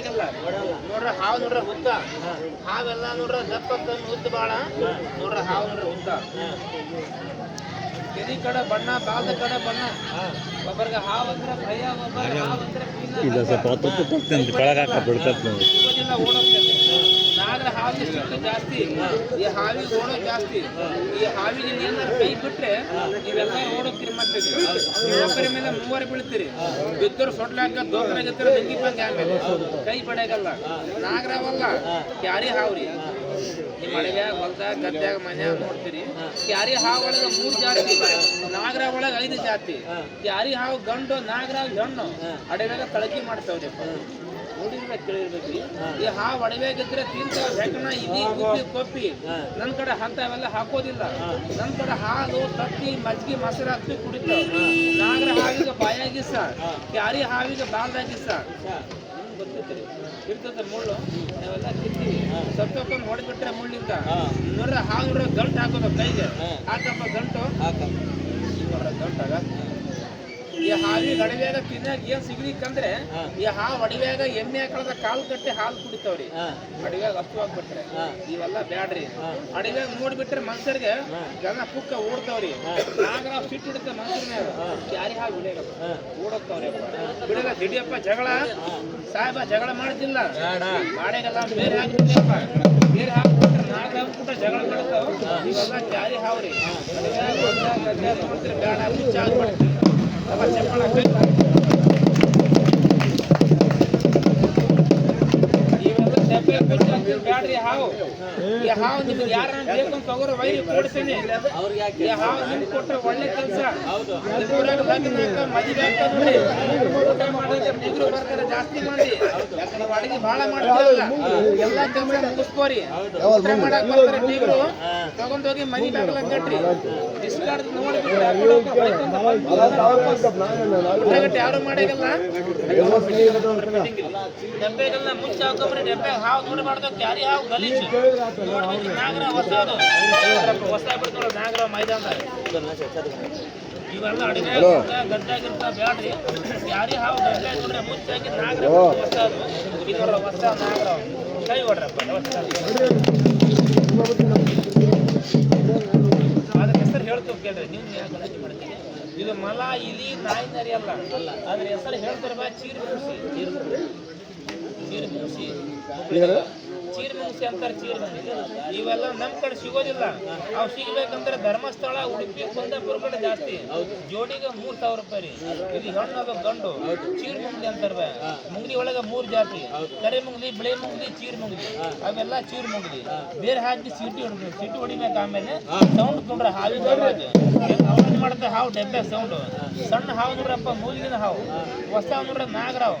ಓಡಾಗಲ್ಲ ನೋಡ್ರ ಹಾವು ನೋಡ್ರ ಹುತ್ತ ಹಾವೆಲ್ಲ ನೋಡ್ರ ದಪ್ಪ ಹುತ್ತ ಉದ್ದ ಬಾಳ ನೋಡ್ರ ಹಾವು ನೋಡ್ರ ಉದ್ದ ಕೆರಿ ಕಡೆ ಬಣ್ಣ ಬಾಲ್ದ ಕಡೆ ಬಣ್ಣ ಒಬ್ಬರಿಗೆ ಹಾವು ಅಂದ್ರೆ ಭಯ ಒಬ್ಬರಿಗೆ ಹಾವು ಅಂದ್ರೆ ಇಲ್ಲ ಸ್ವಲ್ಪ ಹೊತ್ತು ಕೂತ್ಕೊಂತೀನಿ ಬೆಳಗ್ಗೆ ಹಾಕ ಹಾವಿನ ಜಾಸ್ತಿ, ಈ ಹಾವಿ ಓಡೋ ಜಾಸ್ತಿ, ಈ ಹಾವಿಗೆ ಏನಾರು ಕೈ ಬಿಟ್ರೆ ನೀವೆಲ್ಲ ಓಡೋಗ್ತೀರಿ ಮತ್ತೆ ಒಬ್ಬರ ಮೇಲೆ ಮೂವರು ಬೀಳ್ತೀರಿ. ಬಿದ್ದರು ಸೊಡ್ಲಾಕ ದೋಕರಾಗಿರ್ತಾರೆ ಡೆಂಗಿ ಬಂದ ಆಮೇಲೆ ಕೈ ಬಡಿಯಾಗಲ್ಲ ನಾಗರವಲ್ಲ ಕ್ಯಾರಿ ಹಾವ್ರಿ. ನಿಮ್ಮ ಮಳೆಯಾಗ ಹೊಲ್ದಾಗ ಗದ್ದಾಗ ಮನ್ಯಾಗ ನೋಡ್ತೀರಿ. ಕ್ಯಾರಿ ಹಾವು ಒಳಗೆ ಮೂರು ಜಾತಿ. ನಾಗರ ಒಳಗೆ ಐದು ಜಾತಿ. ಕ್ಯಾರಿ ಹಾವು ಗಂಡು ನಾಗರ ಹೆಣ್ಣು. ಅಡವ್ಯಾಗ ತಳಕಿ ಮಾಡ್ತಾವ್ರಿ ನೋಡಿರ್ಬೇಕು ಕೇಳಿರ್ಬೇಕ್ರಿ ಈ ಹಾವು ಅಡವ್ಯಾಗಿದ್ರೆ ತಿಂತ ಬೆಕ್ಕನ ಇಲಿ ಗುಬ್ಬಿ ಕೊಪ್ಪಿ ನನ್ನ ಕಡೆ ಅಂಥವೆಲ್ಲ ಹಾಕೋದಿಲ್ಲ. ನನ್ ಕಡೆ ಹಾಲು ತತ್ತಿ ಮಜ್ಜಿಗೆ ಮೊಸರು ಹಾಕಿ ಕುಡಿತಾವ ನಾಗರ ಹಾವಿಗೆ ಬಾಯಾಗಿಸ ಕ್ಯಾರಿ ಹಾವಿಗೆ ಸರ್ ಗೊತ್ತೈತ್ರಿ ಇರ್ತದೆ ಮುಳ್ಳು ನಾವೆಲ್ಲ ತಿಂತೀವಿ. ಸತ್ತೊಕ್ಕೊಂದು ಹೊಡೆದ್ಬಿಟ್ರೆ ಮುಳ್ಳಿಂದ. ನೋಡ್ರೆ ಹಾಲು ನೋಡ್ರ ಗಂಟು ಹಾಕೋದು ಕೈಗೆ. ಹಾಕಪ್ಪ ಗಂಟು. ನೋಡ್ರ ಗಂಟಾಗ ಈ ಹಾವಿ ಗಡವ್ಯಾಗ ತಿನ್ನಾಗ ಏನ್ ಸಿಗ್ಲಿಕ್ಕಂದ್ರೆ ಈ ಹಾವು ಅಡವ್ಯಾಗ ಎಮ್ಮೆ ಕಳೆದ ಕಾಲು ಕಟ್ಟಿ ಹಾಲು ಕುಡಿತಾವ್ರಿ. ಅಡವ್ಯಾಗ ಅಷ್ಟು ಆಗ್ಬಿಟ್ರೆ ಇವೆಲ್ಲ ಬ್ಯಾಡ್ರಿ. ಅಡವ್ಯಾಗ ನೋಡ್ಬಿಟ್ರೆ ಮನ್ಸರಿಗೆ ಜನ ಪುಕ್ಕ ಓಡ್ತಾವ್ರಿ. ನಾಗರ ಸಿಟ್ಟು ಹಿಡಿತ ಮನುಷ್ಯನ ಮ್ಯಾಗ ಯಾರಿ ಹಾವು ಬಿಡಲ್ಲ ಓಡೋಗ್ತಾವ್ರಿ ಬಿಡಲ್ಲ ದಿಡಿಯಪ್ಪ ಜಗಳ. ಸಾಹೇಬ ಜಗಳ ಮಾಡ್ತಿಲ್ಲ. ಮಾಡೇಗಲ್ಲ ಬೇರೆ ಹಾಕ್ಬಿಟ್ಟಿಯಪ್ಪ ಬೇರೆ ಹಾಕ್ಬಿಟ್ರೆ ನಾಗ ಹಾಕ್ಬಿಟ್ರೆ ಜಗಳ ಮಾಡ್ತಾವ. ಇವೆಲ್ಲ ಜಾರಿ ಹಾವ್ರಿ? ಅಡವ್ಯಾಗ ಹೊಲ್ದಾಗ Ah, bah, tiens, la clé. ಬ್ಯಾಡ್ರಿ ಹಾವು. ಈ ಹಾವು ನಿಮ್ಗೆ ಯಾರನ್ನ ಬೇಕು ಅಂತ ತಗೋರ ವೈರಿ ಕೊಡ್ತೀನಿ. ಈ ಹಾವು ನಿಮ್ಗೆ ಕೊಟ್ರೆ ಒಳ್ಳೆ ಕೆಲಸ. ಊರಾಗ ಲಗ್ನ ಮದುವೆ ಹಾಕ ನೋಡಿ. ಊಟ ಮಾಡಿದ್ರೆ ನಿಗ್ರು ಬರ್ತಾರೆ ಜಾಸ್ತಿ ಮಾಡಿ ಯಾಕಂದ್ರೆ ಅಡಿಗೆ ಭಾಳ ಮಾಡ್ತಾರಲ್ಲ. ಎಲ್ಲ ಕೆಲಸ ಮುಗಿಸ್ಕೋರಿ. ಊಟ ಮಾಡಕ್ ಬರ್ತಾರೆ ನಿಗ್ರು. ತಗೊಂಡೋಗಿ ಮನಿ ಬಾಗಲ ಕಟ್ರಿ. ಡಿಸ್ಕಾರ್ಡ್. ಊಟಗಟ್ಟೆ ಯಾರು ಮಾಡಾಗಲ್ಲ ಹಾಕೊಂಬ್ರಿ ಡಬ್ಬೆ ಹಾವು ನೋಡಬಾರ್ದು. ಕ್ಯಾರಿ ಹಾವು ಗಲೀಜು ನೋಡ್ಬೇಕು ನಾಗರ ಹೊಸದು ಹೊಸ ಬಿಡ್ತಾರ ನಾಗರ ಮೈದಾನ ಇವೆಲ್ಲ ಅಡಿಗೆ ಗದ್ದಾಗಿರ್ತ ಬ್ಯಾಡ್ರಿ. ಕ್ಯಾರಿ ಹಾವು ಗದ್ದೆ ನೋಡ್ರೆ ಮುಚ್ಚಾಗಿ ನಾಗರ ಹೊಸದು ಇದು ಹೊಸ ನಾಗರ ಕೈ ಹೊಡ್ರಪ್ಪ ಅದ್ರ ಹೆಸರು ಹೇಳ್ತೀವಿ ಕೇಳ್ರಿ ನೀವು ಗಲಾಟೆ ಇದು ಮಲ ಇಲಿ ನಾಯಿ ನರಿ ಅಲ್ಲ. ಅದ್ರ ಹೆಸರು ಹೇಳ್ತಾರೆ ಬಾ ಚೀರ್ ಚೀರು ಚೀರ್ ಚೀರ್ ಮುಗಿಸಿ ಚೀರ್ ಮುಗಿಸಿ ಅಂತಾರೆ ಚೀರ್ ಇವೆಲ್ಲ ನಮ್ ಕಡೆ ಸಿಗೋದಿಲ್ಲ. ಅವು ಸಿಗ್ಬೇಕಂದ್ರೆ ಧರ್ಮಸ್ಥಳ, ಉಡುಪಿ ಕುಂದಾಪುರ ಕಡೆ ಜಾಸ್ತಿ. ಜೋಡಿಗೆ ಮೂರ್ ಸಾವಿರ ರೂಪಾಯಿ ರೀ. ಇದು ಹೆಣ್ಣು ಅದು ಗಂಡು ಚೀರ್ ಮುಂಗ್ಲಿ ಅಂತಾರ. ಮುಂಗ್ಲಿ ಒಳಗೆ ಮೂರ್ ಜಾತಿ. ಕರೆ ಮುಂಗ್ಲಿ ಬಿಳೆ ಮುಂಗ್ಲಿ ಚೀರ್ ಮುಂಗ್ಲಿ ಅವೆಲ್ಲ ಚೀರ್ ಮುಂಗ್ಲಿ ಬೇರೆ ಹಾಕಿ ಸಿಟಿ ಹೊಡಿಬೇಕು. ಸಿಟಿ ಹೊಡಿಬೇಕು ಆಮೇಲೆ ಸೌಂಡ್ ತೊಂದ್ರೆ ಹಾವಿ ಮಾಡ್ತಾರೆ, ಹಾವು ಡೆಬ್ಬೆ ಸೌಂಡ್ ಸಣ್ಣ ಹಾವು ನೋಡ್ರಪ್ಪ ಮೂಲಿಗಿನ ಹಾವು. ಹೊಸ ನೋಡ್ರ ನಾಗರಾವ್.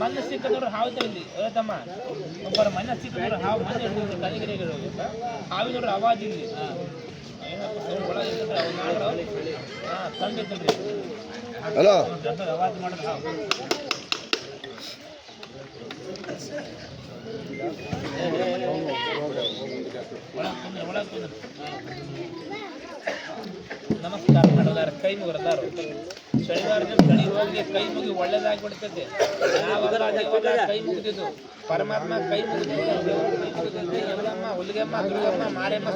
ಮಣ್ಣು ನೋಡ್ರ ಹಾವು ತಗಿಲಿ ಹೇಳ್ತಮ್ಮ ಒಬ್ಬರ ಮನೆ ಸಿಕ್ಕ ನೋಡ್ರ ಹಾವು ಮನೆ ಹಿಡಿದು ಕಲಿಗಿರಿಗೆ ಹಾವಿ ನೋಡ್ರ ಆವಾಜ್ ಇಲ್ಲಿ. ಏನಪ್ಪ sound ಒಳಗೆ ಇರ್ತೈತೆ, ಅವು ನಾಗರಾವ್ ಹಲೋ. ಆವಾಜ್ ಮಾಡಿದ್ರೆ ಹಾವು. ನಮಸ್ಕಾರ ಮಾಡಲಾರ ಕೈ ಮುಗಿದಾರ ಶನಿವಾರ ದಿನ ಶನಿ ಹೋಗಿ ಕೈ ಮುಗಿ ಒಳ್ಳೇದಾಗ್ಬಿಡ್ತೈತೆ. ನಾವೆಲ್ಲ ದೇವರ ಕೈ ಮುಗಿದಿದ್ದು. ಪರಮಾತ್ಮ ಕೈ ಮುಗಿದ್ರೆ ಎಲ್ಲಮ್ಮ ಹುಲಿಗೆಮ್ಮ ದುರ್ಗಮ್ಮ ಮಾರೆಮ್ಮ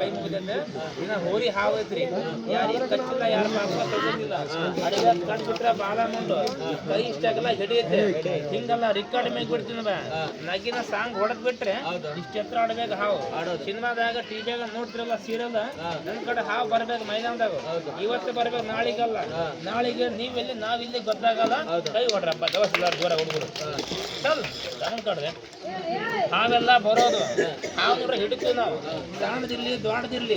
ಕೈ ಮುಗಿದೈತೆ ಇನ್ನ ಹೋರಿ ಹಾವು ಐತ್ರಿ ಯಾರಿಗೆ ಕಚ್ಚಿಲ್ಲ ಯಾರ ಪಾಪ ತಗೊಂಡಿಲ್ಲ ಅಡಿಗೆ ಕಂಡ್ಬಿಟ್ರೆ ಬಾಲ ಮುಂಡು ಕೈ ಇಷ್ಟಾಗೆಲ್ಲ ಹಿಡಿಯುತ್ತೆ. ಹಿಂಗಲ್ಲ ರಿಕಾರ್ಡ್ ಮೇಲೆ ಬಿಡ್ತೀನಿ ಬಾ. ನಗಿನ ಸಾಂಗ್ ಹೊಡೆದ್ ಬಿಟ್ರೆ ಇಷ್ಟ ಎತ್ತರ ಆಡ್ಬೇಕು ಹಾವು. ಸಿನಿಮಾದಾಗ ಟಿವಿಯಾಗ ನೋಡ್ತಿರಲ್ಲ ಸೀರಿಯಲ್ ನನ್ ಕಡೆ ಹಾವು ಬರ್ಬೇಕು ಮೈದಾನದಾಗ. ಇವತ್ತು ಬರ್ಬೇಕು ನಾಳಿಗಲ್ಲ. ನಾಳಿಗೆ ನೀವೆಲ್ಲಿ ನಾವಿಲ್ಲಿ ಗೊತ್ತಾಗಲ್ಲ. ಕೈ ಹೊಡ್ರಪ್ಪ ದವಸ ದೂರ ಹುಡುಗರು. ಚಲ್ ಕಡೆ ಹಾವೆಲ್ಲ ಬರೋದು. ಹಾವು ನೋಡ್ರೆ ಹಿಡಿತೀವಿ ನಾವು. ಸಣ್ಣದಿರ್ಲಿ ದೊಡ್ಡದಿರ್ಲಿ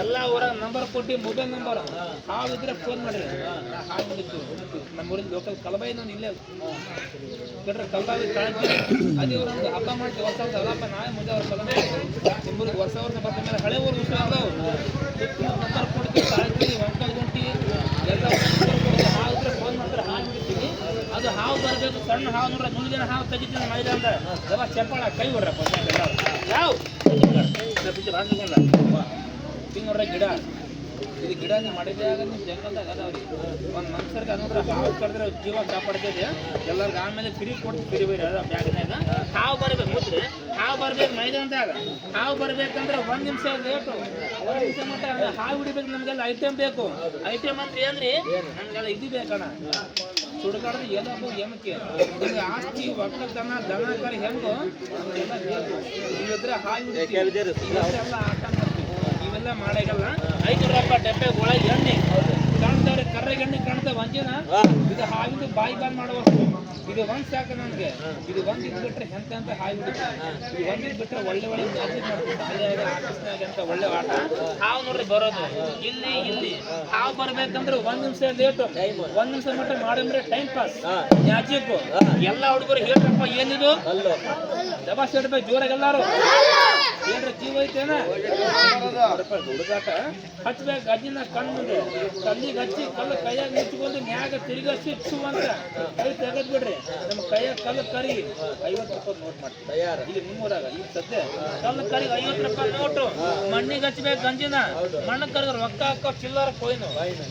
ಎಲ್ಲ ಊರಾಗ ನಂಬರ್ ಕೊಟ್ಟು ಮೊಬೈಲ್ ನಂಬರ್ ಹಾವು ಇದ್ರೆ ಫೋನ್ ಮಾಡಿ ಹಾವು ಊರಿನ ಲೋಕಲ್ ಕಲಬಾಯಿ ನಾನು ಇಲ್ಲೇ. ಬಿಟ್ರೆ ಕಲಬಾಯಿ ಕಳಿಸಿ ಅದೇ ಒಂದು ಹಬ್ಬ ಮಾಡಿ ಹೊಸ ವರ್ಷ ಅಲ್ಲಪ್ಪ ನಾವೇ ಮುಂದೆ ವರ್ಷ ನಿಮ್ಮೂರಿಗೆ ಹೊಸ ವರ್ಷ ಬರ್ತಾ ಮೇಲೆ ಹಳೆ ಊರು ವಿಷಯ ನಂಬರ್ ಕೊಡ್ತೀವಿ ಕಾಳಜಿ ಒಂಕಲ್ ಗುಂಟಿ ಎಲ್ಲ ಹಾವು ಇದ್ರೆ ಫೋನ್ ಮಾಡ್ತಾರೆ ಹಾವು ಹಿಡಿತೀವಿ ಅದು ಹಾವು ಬರಬೇಕು ಸಣ್ಣ ಹಾವು ನೋಡ್ರೆ ಜನ ಹಾವು ತೆಗಿತೀನಿ ಮೈಲಿ ಅಂದ್ರೆ ಎಲ್ಲ ಚಪ್ಪಾಳ ಕೈ ಹೊಡ್ರಪ್ಪ ಯಾವ? ಹಿಂಗೆ ನೋಡ್ರೆ ಗಿಡ. ಇದು ಗಿಡ ನೀವು ಆಗ ನಿಮ್ಮ ಜಂಗಲ್ದಾಗ ಅದಾವ್ರಿ ಒಂದು ಮನುಷ್ಯರಿಗೆ ಅಂದ್ರೆ ಹಾವು ಕರೆದ್ರೆ ಜೀವ ಕಾಪಾಡ್ತೈತೆ. ಎಲ್ಲರಿಗೆ ಆಮೇಲೆ ಫ್ರೀ ಕೊಟ್ಟು ಫ್ರೀ ಬೇರೆ ಅದ ಬ್ಯಾಗ್ನಾಗ. ಹಾವು ಬರ್ಬೇಕು ಮುದ್ರೆ ಹಾವು ಬರ್ಬೇಕು ಮೈದಾನದಾಗ ಹಾವು ಬರ್ಬೇಕಂದ್ರೆ ಒಂದ್ ನಿಮಿಷ ಬೇಕು ಒಂದ್ ನಿಮಿಷ ಮಾತ್ರ ಹಾವು ಹಿಡಿಬೇಕು ನಮ್ಗೆಲ್ಲ ಐಟಮ್ ಬೇಕು. ಐಟಮ್ ಅಂದ್ರೆ ಏನ್ರಿ? ನಮ್ಗೆಲ್ಲ ಇದು ಬೇಕಣ್ಣ. ಸುಡುಗಾಡ್ದು ಎಲ್ಲವೂ ಎಮಕ್ಕೆ ನಿಮ್ಗೆ ಆಸ್ತಿ ಒಕ್ಕಲ್ತನ ದನ ಕರಿ ಹೆಂಗು ನಮ್ಗೆಲ್ಲ ಬೇಕು. ಹಾಯ್. ಇವೆಲ್ಲ ಆಟ ಮಾಡ್ತೀವಿ. ಇವೆಲ್ಲ ಮಾಡಾಗಲ್ಲ ಐದು ರೂಪಾಯಿ ಡಬ್ಬೆಗೊಳಗೆ ಒಳಗೆ ಎಣ್ಣೆ. ಕಾಣ್ತಾವ್ರೆ ಕರ್ರಗೆ ವಂಜನ ಕಾಣ್ತಾವ ಇದು ಹಾವಿದು ಬಾಯಿ ಬಾನ್ ಮಾಡುವ ವಸ್ತು. ಇದು ಒಂದ್ ಸಾಕು ನನ್ಗೆ ಇದು ಒಂದ್ ಇದ್ ಬಿಟ್ರೆ ಎಂತ ಅಂತ ಹಾವು ಹಿಡಿತಾರೆ ಇದು ಒಂದ್ ಇದ್ ಬಿಟ್ರೆ ಒಳ್ಳೆ ಒಳ್ಳೆ ಆಫೀಸ್ನಾಗ ಅಂತ ಒಳ್ಳೆ ಆಟ. ಹಾವು ನೋಡ್ರಿ ಬರೋದು. ಇಲ್ಲಿ ಇಲ್ಲಿ. ಹಾವು ಬರ್ಬೇಕಂದ್ರೆ ಒಂದ್ ನಿಮಿಷ ಲೇಟ್ ಒಂದ್ ನಿಮಿಷ ಮಟ್ಟ ಮಾಡಿದ್ರೆ ಟೈಮ್ ಪಾಸ್ ಮ್ಯಾಜಿಕ್ ಎಲ್ಲ ಹುಡುಗರು ಹೇಳ್ರಪ್ಪ ಏನಿದು? ದಬಾಸ್ ಹೇಳ್ಬೇಕು ಜೋರಾಗಿ ಎಲ್ಲಾರು. ಏನ್ರ ಜೀವ ಐತೇನ? ಹುಡುಗಾಟ ಹಚ್ಬೇಕು ಅಜ್ಜಿನ ಕಣ್ಣು ಕಲ್ಲಿಗೆ ಹಚ್ಚಿ ಕಲ್ಲು ಕೈಯಾಗ ನಿಂತ್ಕೊಂಡು ನ್ಯಾಗ ತಿರುಗಿ ಚು ಅಂತ ಕೈ ತೆಗೆದ್ ಬಿಡ್ರಿ. ನಮ್ಮ ಕೈಯಾಗ ಕಲ್ಲು ಕರಿ. ಐವತ್ತು ರೂಪಾಯಿ ನೋಟ್ ಮಾಡ್ತೀವಿ ಇಲ್ಲಿ ಮುನ್ನೂರಾಗ ಈಗ ಸದ್ಯ ಕಲ್ಲು ಕರಿ ಐವತ್ತು ರೂಪಾಯಿ ನೋಟು. ಮಣ್ಣಿಗೆ ಹಚ್ಬೇಕು ಗಂಜಿನ ಮಣ್ಣು ಕರೆದ್ರೆ ರೊಕ್ಕ ಹಾಕೋ ಚಿಲ್ಲರ ಕೊಯ್ನು.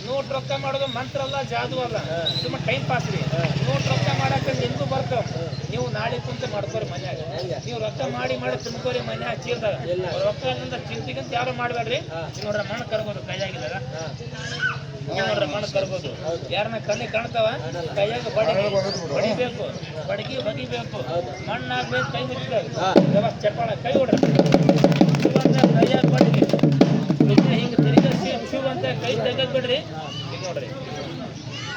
ನೋಟ್ ರೊಕ್ಕ ಮಾಡೋದು ಮಂತ್ರ ಅಲ್ಲ ಜಾದು ಅಲ್ಲ. ಸುಮ್ಮ ಟೈಮ್ ಪಾಸ್ ರೀ. ನೋಟ್ ರೊಕ್ಕ ಮಾಡಕ್ಕೆ ನಿಮ್ಗೂ ಬರ್ತಾವ ನೀವು ನಾಳೆ ಕುಂತ ಮಾಡ್ಕೋರಿ ಮನ್ಯಾಗ. ನೀವು ರೊಕ್ಕ ಮಾಡಿ ಮಾಡಿ ತುಂಬ್ಕೋರಿ ಮನ್ಯಾಗ ಚೀಲ್ದಾಗ ರೊಕ್ಕ ಅನ್ನೋದ ಚಿಂತಿಗಂತ ಯಾರು ಮಾಡ್ಬೇಡ್ರಿ? ನೋಡ್ರ ಮಣ್ಣು ಕರ್ಬೋದು ಕೈಯಾಗಿದಾಗ ನೋಡ್ರ ಮಣ್ಣು ಕರ್ಬೋದು. ಯಾರನ್ನ ಕಣ್ಣಿ ಕಾಣ್ತಾವ? ಕೈಯಾಗ ಬಡಗಿ. ಬಡಿಬೇಕು. ಬಡಗಿ ಬಗಿಬೇಕು ಮಣ್ಣಾಗ್ಬೇಕು ಕೈ ಮುಚ್ಚಬೇಕು ಚಪ್ಪಾಳ ಕೈ ಹೊಡ್ರಿ. ಕೈಯಾಗ ಬಡಗಿ. ಹಿಂಗ ಹಿಂಗೆ ತಿರುಗಿಸಿ ಶಿವ ಅಂತ ಕೈ ತೆಗೆದ್ ಬಿಡ್ರಿ. ಈಗ ನೋಡ್ರಿ.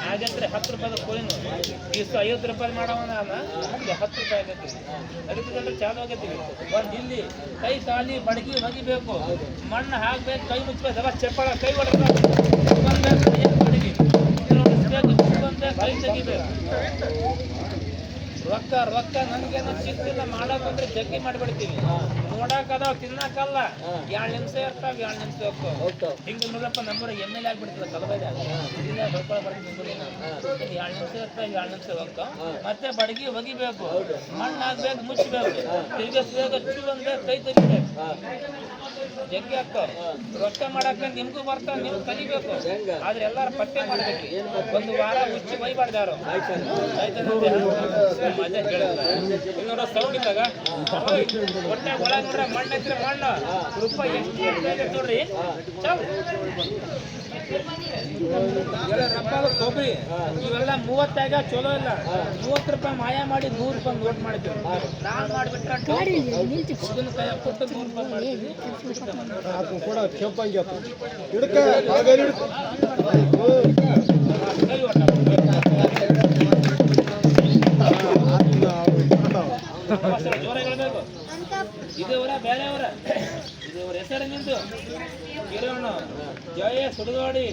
ಹಾಗಂದ್ರೆ ಹತ್ತು ರೂಪಾಯಿದ ನೋಡಿ ಇಷ್ಟು ಐವತ್ತು ರೂಪಾಯಿ ಮಾಡವನ ಹತ್ತು ರೂಪಾಯಿ ಆಗತ್ತೀವಿ ನಡೀತದಂದ್ರೆ ಚಾಲು ಆಗತ್ತೀವಿ ಒಂದು ಇಲ್ಲಿ ಕೈ ಸಾಲಿ ಬಡಗಿ ಒಗಿಬೇಕು. ಮಣ್ಣು ಹಾಕ್ಬೇಕು, ಕೈ ಮುಚ್ಚಬೇಕು ಅವ ಚಪ್ಪಳ ಕೈ ಹೊಡ್ಬೇಕು ಬಡಗಿ ಕೈ ತೆಗಿಬೇಕು. ರೊಕ್ಕ ರೊಕ್ಕ ನನ್ಗೇನು ಸಿಕ್ತಿಲ್ಲ ಮಾಡಕ್ ಅಂದ್ರೆ ಜಗ್ಗಿ ಮಾಡ್ಬಿಡ್ತೀವಿ. ನೋಡಕ್ ಅದಾವ ತಿನ್ನಕಲ್ಲ. ಎರಡ್ ನಿಮಿಷ ಇರ್ತಾವ ಎರಡ್ ನಿಮಿಷ ಹೋಗ್ತಾವ. ಹಿಂಗ ನೋಡಪ್ಪ ನಮ್ಮೂರ ಎಂ ಎಲ್ ಆಗ್ಬಿಡ್ತದ ಕಲಬೈದಾಗ ಇಲ್ಲ ಬರ್ಕೊಳ ಬರ್ತೀನಿ ನಿಮ್ಮೂರಿನ ಎರಡ್ ನಿಮಿಷ ಇರ್ತಾವ ಎರಡ್ ನಿಮಿಷ ಹೋಗ್ತಾವ. ಮತ್ತೆ ಬಡಗಿ ಒಗಿಬೇಕು. ಮಣ್ಣು ಹಾಕ್ಬೇಕು ಮುಚ್ಚಬೇಕು ತಿರ್ಗಿಸ್ಬೇಕು ಚೂ ಅಂದ್ರೆ ಕೈ ತೆಗಿಬೇಕು. ಜಗ್ಗಿ ಆಗ್ತಾವ ರೊಕ್ಕ ಮಾಡಕ್ಕ ನಿಮ್ಗೂ ಬರ್ತಾವ ನೀವು ಕಲಿಬೇಕು. ಆದ್ರೆ ಎಲ್ಲಾರು ಪಟ್ಟೆ ಮಾಡ್ಬೇಕು. ಒಂದು ವಾರ ಹುಚ್ಚಿ ಬೈಬಾರ್ದು ಯಾರು? ಮಜಾ ಇನ್ನೂರ ಸೌಂಡ್ ಇದ್ದಾಗ ಹೊಟ್ಟೆ ಒಳಗೆ ನೋಡ್ರ ಮಣ್ಣು ಹತ್ತಿರ ಮಣ್ಣು. ರೂಪಾಯಿ ಎಷ್ಟು ನೋಡ್ರಿ. ಕೊಬ್ಬರಿ. ಇವೆಲ್ಲ ಮೂವತ್ತಾಗ ಚಲೋ ಇಲ್ಲ. ಮೂವತ್ತು ರೂಪಾಯಿ ಮಾಯ ಮಾಡಿ ನೂರು ರೂಪಾಯಿ ನೋಟ್ ಮಾಡಿದ್ವಿ ನಾನು ಮಾಡ್ಬಿಟ್ರೆ ಕೈ ಕೊಟ್ಟು ನೂರು ರೂಪಾಯಿ ಕೂಡ ಕೆಂಪಂಗೆ ಹಿಡ್ಕ. ಸುಡಗಾಡಿ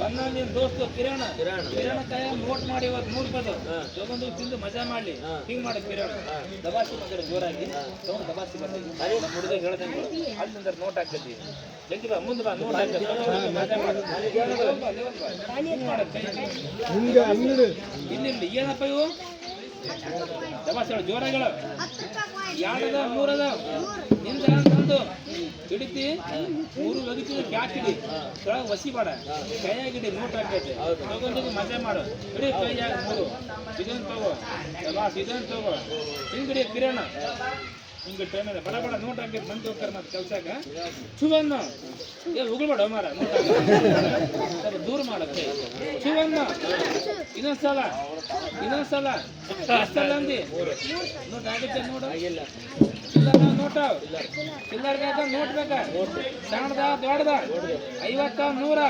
ಬಂದ ನಿನ್ ದೋಸ್ತು ಕಿರಣ. ಕಿರಣ. ಕೈ ನೋಟ್ ಮಾಡಿ ಇವತ್ತು ನೂರು ರೂಪಾಯಿ ತಗೊಂಡು ತಿಂದು ಮಜಾ ಮಾಡ್ಲಿ ಹಿಂಗ್ ಮಾಡಿ ಕಿರಣ. ದಬಾಸಿ ಬಂದ್ರೆ ಜೋರಾಗಿ. ತಗೊಂಡು ದಬಾಸಿ ಬರ್ತೀನಿ ಹುಡುಗ ಹೇಳ್ದಂಗೆ ಅಲ್ಲಿಂದ ನೋಟ್ ಹಾಕ್ತೈತಿ. ಜಗ್ಗಿ ಬಾ ಮುಂದೆ ಬಾ ನೋಟ್ ಹಾಕ್ತೈತಿ. ಇಲ್ಲಿ ಇಲ್ಲಿ ಏನಪ್ಪ ಇವು? ದಬಾಸಿ ಹೇಳು ಜೋರಾಗಿ ಹೇಳು. ಎರಡದ ಮೂರದ ನಿಂದ ತಂದು ಹಿಡಿತಿ, ಮೂರು ಬದುಕಿದ ಕ್ಯಾಟ್ ಹಿಡಿ, ಕೆಳಗೆ ವಸಿ ಬೇಡ ಕೈಯಾಗಿಡಿ ನೋಟ್ ಹಾಕೈತೆ. ತಗೊಂಡಿದ್ದು ಮಜೆ ಮಾಡು. ಹಿಡಿ ಕೈಯಾಗ ಮೂರು. ಇದನ್ನು ತಗೋ. ಇದನ್ನು ತಗೋ. ಹಿಂಗಿಡಿ ಹಿಡಿ ಕಿರಣ. ಹಿಂಗೆ ಟೈಮ್ ಇದೆ. ಬಡ ಬಡ ನೋಟ್ ಹಾಕೈತೆ ಬಂದು ಹೋಗ್ತಾರೆ ಮತ್ತೆ ಕೆಲ್ಸಕ್ಕೆ. ಚುವನ್ನ ಏ, ಉಗುಳ್ಬೇಡ ಮಾರ ನೋಟ್. ಸ್ವಲ್ಪ ದೂರ ಮಾಡಕ್ಕೆ. ಚುವನ್ನ ಇನ್ನೊಂದ್ಸಲ. ಇನ್ನೊಂದ್ಸಲ. ಅಷ್ಟಲ್ಲ ಅಂದಿ. ನೋಟ್ ಆಗೈತೆ ನೋಡು? ಚಿಲ್ಲರ ನೋಟ ಚಿಲ್ಲರ್ ಬೇಕಾ ನೋಟ್ ಬೇಕಾ? ಸಣ್ಣದ, ದೊಡ್ಡದ? ಐವತ್ತ, ನೂರ?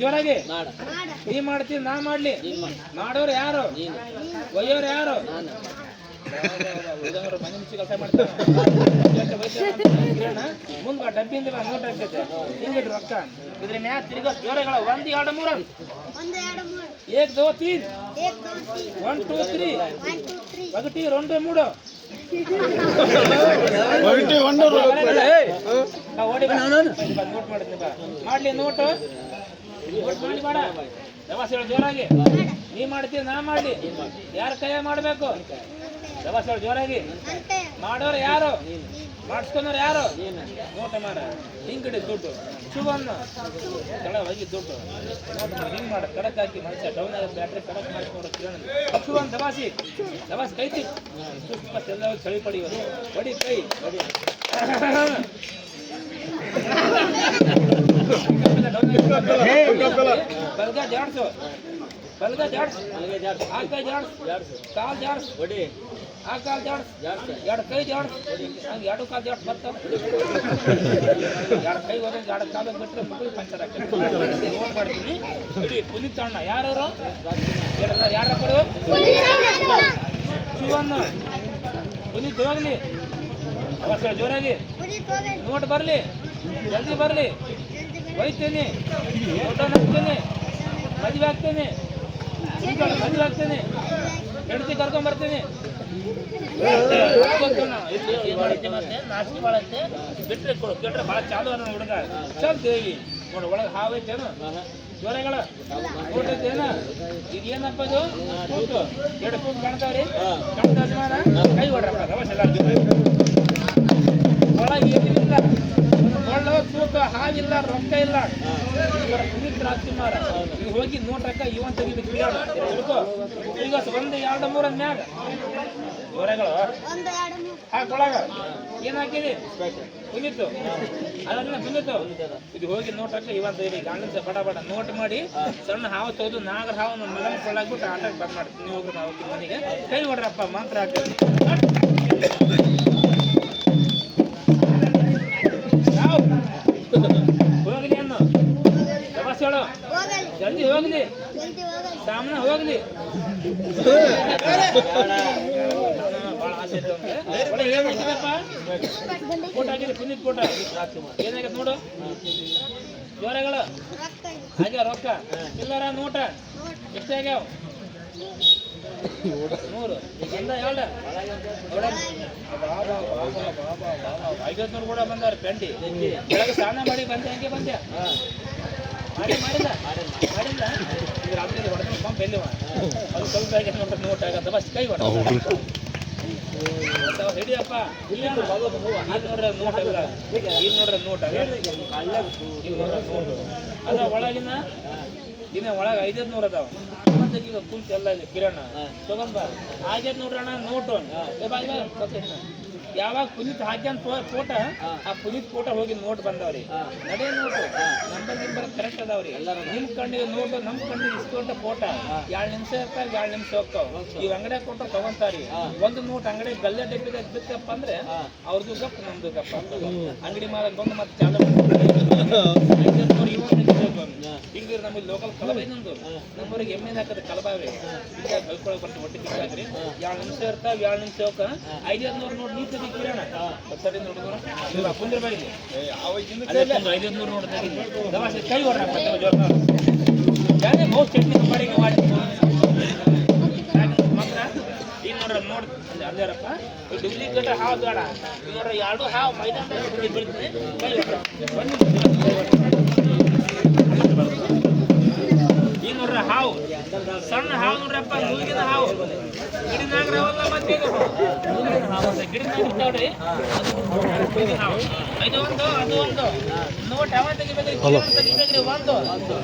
ಜೋರಾಗಿ ನೀ ಮಾಡ್ತೀನಿ ನಾ ಮಾಡ್ಲಿ ಮಾಡೋರು ಯಾರು ಒಯ್ಯೋರು ಯಾರು ಮನೆ ಕೆಲಸ ಮುಂದೆ ಡಬ್ಬಿಂದ ಹಿಂಗಿಟ್ಟು ರೊಕ್ಕ ಇದ್ರ ಮ್ಯಾಗ ತಿರ್ಗೋ ಜೋರಗಳ ಒಂದ್ ಎರಡು ಮೂರು. ಒಂದು ಎರಡು ಮೂರು ಏಕ್ ದೋ ತೀನ್ ಏಕ್ ದೋ ತೀನ್ one two three one two three ఒకటి రెండు మూడు ఒకటి ಒಂದು ಬಾ, ಓಡಿ ಬಾ. ಬಾ, ನೋಟ್ ಮಾಡಿದ್ನಿ ಬಾ ಮಾಡ್ಲಿ ನೋಟು ನೋಟ್ ಮಾಡಿ ಬೇಡ ವ್ಯವಸ್ಥೆ ಹೇಳು ಜೋರಾಗಿ ನೀ ಮಾಡ್ತೀವಿ ನಾ ಮಾಡ್ಲಿ ಯಾರ ಕೈಯ ಮಾಡ್ಬೇಕು ದಬಾಸ್ ಹೇಳು ಜೋರಾಗಿ ಅಂತೆ ಮಾಡೋರು ಯಾರು? ಮಾಡಿಸ್ಕೊಂಡವ್ರು ಯಾರು? ನೋಟ ಮಾಡ. ಹಿಂಗ್ ಕಡೆ ದುಡ್ಡು. ಶುಭನ್ನ ಕೆಳ ಹೋಗಿ ದುಡ್ಡು. ನೋಟ್ ಮಾಡಿ. ಹಿಂಗ್ ಮಾಡ. ಕಡಕ್ ಹಾಕಿ ಮನುಷ್ಯ. ಡೌನ್ ಆಗ ಬ್ಯಾಟ್ರಿ ಕಡಕ್ ಮಾಡಿಸ್ಕೊಂಡು ಕಿರಣ. ಶುಭನ್ ದಬಾಸಿ. ದಬಾಸಿ ಕೈತಿ ಎಲ್ಲ ಚಳಿ ಪಡಿಯೋದು ಹೊಡಿ ಕೈ. ಹೊಡಿ ಬಲ್ಗ ಜಾಡ್ಸು. ಬಲ್ಗ ಜಾಡ್ಸ್ ಆ ಕೈ ಜಾಡ್ಸು ಕಾಲ್ ಜಾಡ್ಸ್ ಹೊಡಿ ಆ ಕಾಲ್ ಜಾಡ್ಸ್ ಎರಡು ಕೈ ಜಾಡ್ಸ್ ಹಂಗೆ ಎರಡು ಕಾಲ್ ಜಾಡ್ಸ್ ಬರ್ತಾವ ಎರಡು ಕೈ ಹೋದಂಗೆ ಎರಡು ಕಾಲ ಬಿಟ್ಟರೆ ಮಕ್ಕಳು ಪಂಚರ್ ಆಗ್ತದೆ. ನೋಟ್ ಮಾಡ್ತೀನಿ. ಇಡೀ ಪುನೀತ್ ಅಣ್ಣ ಯಾರು ಯಾರಲ್ಲ ಯಾರ ಕೊಡು? ಶಿವಣ್ಣ. ಪುನೀತ್ ಹೋಗ್ಲಿ ಅವತ್ತು ಜೋರಾಗಿ. ನೋಟ್ ಬರಲಿ. ಜಲ್ದಿ ಬರಲಿ. ಹೋಯ್ತೇನೆ. ಒಯ್ತೀನಿ ಫೋಟೋ ಆಗ್ತೀನಿ ಮದುವೆ ಆಗ್ತೀನಿ. ಹೆಂಡತಿ ಕರ್ಕೊಂಡ್ ಬರ್ತೀನಿ ಬಿಟ್ರೆ ಕೊಡು ಕೇಳ್ರೆ ಭಾಳ ಚಾಲು ಅನ್ನೋ ಹುಡುಗ ಚಲ್ ದೇವಿ ನೋಡು ಒಳಗೆ ಹಾವೈತೇನು ಜ್ವರಗಳ ಊಟದ್ದೇನ ಇದೇನಪ್ಪ ಇದು ಕೂತು ಎರಡು ಕೂತು ಕಾಣ್ತಾವ್ರಿ ಕಾಣ್ತಾ ಕೈ ಹೊಡ್ರಪ್ಪ ದವಸ ಎಲ್ಲ ಒಳಗೆ ಏನಿಲ್ಲ ಒಳ್ಳೆ ಹಾಗಿಲ್ಲ ಹಾವಿಲ್ಲ ರೊಕ್ಕ ಇಲ್ಲ. ಪುನೀತ್ ರಾಜ್ಕುಮಾರ ಈಗ ಹೋಗಿ ನೋಟ್ ರೊಕ್ಕ ಇವನ್ ತೆಗಿಬೇಕು ಈಗ ಒಂದ್ ಎರಡು ಮೂರ ಮ್ಯಾಗ. ಹೊರಗಳು ಮೂರು. ಹಾಕೊಳಗ ಏನ್ ಹಾಕಿದಿ? ಪುನೀತು ಅದನ್ನ ಪುನೀತು ಇದು ಹೋಗಿ ನೋಟ್ರಕ್ಕ ಇವನ್ ತೆಗಿಬೇಕು ಗಂಡಸ ಬಡ ಬಡ ನೋಟ್ ಮಾಡಿ ಸಣ್ಣ ಹಾವು ತೆಗೆದು ನಾಗರ ಹಾವು ನಮ್ಮ ಮಗನ ಕೊಳ್ಳಾಗ್ಬಿಟ್ಟು ಆಟಕ್ಕೆ ಬಂದ್ ಮಾಡ್ತೀನಿ. ನೀವು ಹೋಗಿ ನಾವು ಮನೆಗೆ. ಕೈ ಹೊಡ್ರಪ್ಪ ಮಂತ್ರ ಹಾಕ್ತೀನಿ ಹೋಗಲಿ, ಹೋಗ್ಲಿ. ಸಾಮನ ಹೋಗ್ಲಿ. ಭಾಳ ಆಸೆ ನೋಡು? ಜೋರಗಳು. ಹಾಗೆ ರೊಕ್ಕ. ಚಿಲ್ಲರ ನೋಟ. ಎಷ್ಟು ಆಗ್ಯಾವ? ನೂರು. ಐವತ್ನೂರು ಕೂಡ ಬಂದವ್ರು, ಪೆಂಡಿ. ಸ್ನಾನ ಮಾಡಿ ಬಂದೆ, ಹಂಗೆ ಬಂದೆ. ಹಿಡಿಯಪ್ಪ ಇಲ್ಲಿ ನೋಡ್ರಿ ನೋಟ್ ನೋಟ್ ಅಲ್ಲ ಒಳಗಿನ ಇನ್ನ ಒಳಗೆ ಐದೈದು ನೂರು ಅದಾವ ಮತ್ತೆ ಈಗ ಕುಂತ ಎಲ್ಲ ಇಲ್ಲಿ ಕಿರಣ ತಗೊಂಬ ನೋಡ್ರಿ ಅಣ್ಣ ನೋಟು ಯಾವಾಗ ಪುನೀತ್ ಹಾಕ್ಯಂತ ಫೋಟ ಆ ಪುನೀತ್ ಫೋಟ ಹೋಗಿ ನೋಟ್ ಬಂದವ್ರಿ. ನಡೆ ನೋಟು ನಂಬರ್ ಗಿಂಬರ್ ಕರೆಕ್ಟ್ ಅದಾವ್ರಿ. ನಿಮ್ ಕಣ್ಣಿಗೆ ನೋಟು ನಮ್ ಕಣ್ಣಿಗೆ ಇಸ್ಕೊಂಡ ಫೋಟ. ಎರಡ್ ನಿಮಿಷ ಇರ್ತಾರ ಎರಡ್ ನಿಮಿಷ ಹೋಗ್ತಾವ. ಈ ಅಂಗಡಿ ಕೊಟ್ಟು ತಗೊಂತಾರಿ. ಒಂದು ನೋಟ್ ಅಂಗಡಿ ಗಲ್ಲೆ ಡಬ್ಬಿದಾಗ ಬಿತ್ತಪ್ಪ ಅಂದ್ರೆ ಅವ್ರದ್ದು ಗಪ್ಪ ನಮ್ದು ಗಪ್ಪ ಅಂಗಡಿ ಮಾರ ಬಂದು ಮತ್ತೆ ಚಾಲು ಹಿಂಗ ನಮ್ಮ ಲೋಕಲ್ ಕಲಬ ಇನ್ನೊಂದು. ನಮ್ಮವರಿಗೆ ಎಮ್ಮೆ ಹಾಕದ ಕಲಬಾವೆ. ಈಗ ಕಲ್ಕೊಳಕ್ ಬರ್ತೀವಿ ಒಟ್ಟು ಕಿತ್ತಾಗ್ರಿ ಎರಡು ನಿಮಿಷ ಇರ್ತಾವ ಎರಡು ನಿಮಿಷ ಹೋಗ ಐದೈದು ನೂರು ನೋಡಿ ನೀರು ತೆಗಿ ಕಿರಣ ಸರಿ ನೋಡಿದ್ರ ಕುಂದ್ರ ಬಾಯಿಲಿ ಐದೈದು ನೂರು ನೋಡಿ ತೆಗಿ. ದವಾಸಿ ಕೈ ಜೋರ್ ಚಟ್ನಿ ಮಾಡಿ ಮಾಡಿ ಈಗ ನೋಡ್ರ ನೋಡ್ ಡೂಪ್ಲಿಕೇಟ್ ಹಾವು ಬೇಡ. ಈಗ ನೋಡ್ರ ಎರಡು ಹಾವು ಮೈದಾನ ಬೀಳ್ತೀನಿ ಹಾವು. ಸಣ್ಣ ಹಾವು ನೋಡ್ರಪ್ಪ ಮೂಗಿನ ಹಾವು. ಗಿಡಿನಾಗ ರಾವಲ್ಲ ಮತ್ತೆ ಗಿಡಿನಾಗ ಇರ್ತಾವ್ರಿ ಹಾವು. ಇದು ಒಂದು ಅದು ಒಂದು. ನೋಟ್ ಯಾವ ತೆಗಿಬೇಕ್ರಿ? ತೆಗಿಬೇಕ್ರಿ? ಒಂದು.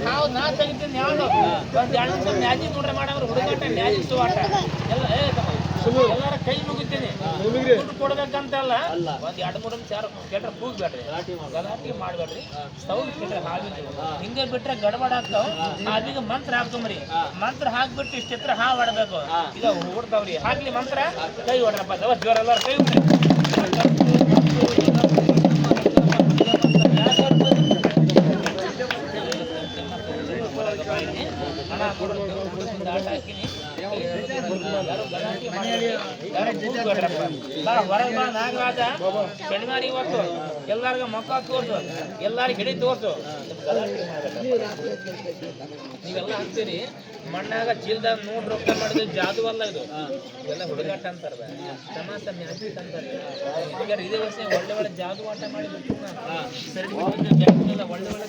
ಹಾವು ನಾ ತೆಗಿತೀನಿ ಯಾವ್ದು? ಒಂದ್ ಎರಡು ಮ್ಯಾಜಿಕ್ ನೋಡ್ರಿ ಮಾಡವ್ರು ಹುಡುಗಾಟ ಮ್ಯಾಜಿಕ್ ಆಟ ಎಲ್ಲ ಎಲ್ಲಾರ ಕೈ ಮುಗಿತೀನಿ ದುಡ್ಡು ಕೊಡ್ಬೇಕಂತಲ್ಲ ಒಂದ್ ಎರಡು ಮೂರು ಚಾರ ಕೆಟ್ರ ಕೂಗ್ಬೇಡ್ರಿ. ಗಲಾಟಿ ಮಾಡ್ಬೇಡ್ರಿ. ಸೌಂಡ್ ಕೆಟ್ರೆ ಹಾವಿನ ಹಿಂಗೆ ಬಿಟ್ರೆ ಗಡಬಡ ಆಗ್ತಾವ. ಅದೀಗ ಮಂತ್ರ ಹಾಕೊಂಬ್ರಿ ಮಂತ್ರ ಹಾಕ್ಬಿಟ್ಟು ಇಷ್ಟಿತ್ರ ಹಾವು ಆಡ್ಬೇಕು. ಇದು ಹೊಡ್ತಾವ್ರಿ ಹಾಕ್ಲಿ ಮಂತ್ರ. ಕೈ ಹೊಡ್ರಪ್ಪ. ದವ ಜೋರ ಎಲ್ಲಾರು ಕೈ ಹೊಡ್ರಿ. ಹಣ ಹಾಕಿನಿ ಮಾಡ್ಬೇಡಿ. ಯಾರು ಬಾ ಹೊರಗೆ ಬಾ ನಾಗರಾಜ ಶನಿವಾರ ಇವತ್ತು ಎಲ್ಲಾರ್ಗ ಮಕ್ಕ ತೋರ್ಸು ಎಲ್ಲಾರಿಗೆ ಹಿಡಿ ತೋರ್ಸು. ನೀವೆಲ್ಲ ಹಾಕ್ತೀರಿ ಮಣ್ಣಾಗ ಚೀಲ್ದಾಗ ನೂರು ರೊಕ್ಕ ಮಾಡಿದ್ರೆ ಜಾದು ಅಲ್ಲ ಇದು ಎಲ್ಲ ಹುಡುಗಾಟ ಅಂತಾರ ಸಮಾಸ ಮ್ಯಾಜಿಕ್ ಅಂತಾರೆ ಇದೇ ವರ್ಷ ಒಳ್ಳೆ ಒಳ್ಳೆ ಜಾದು ಆಟ ಮಾಡಿ ಬಿಟ್ಟು ಸರಿ ಒಳ್ಳೆ ಒಳ್ಳೆ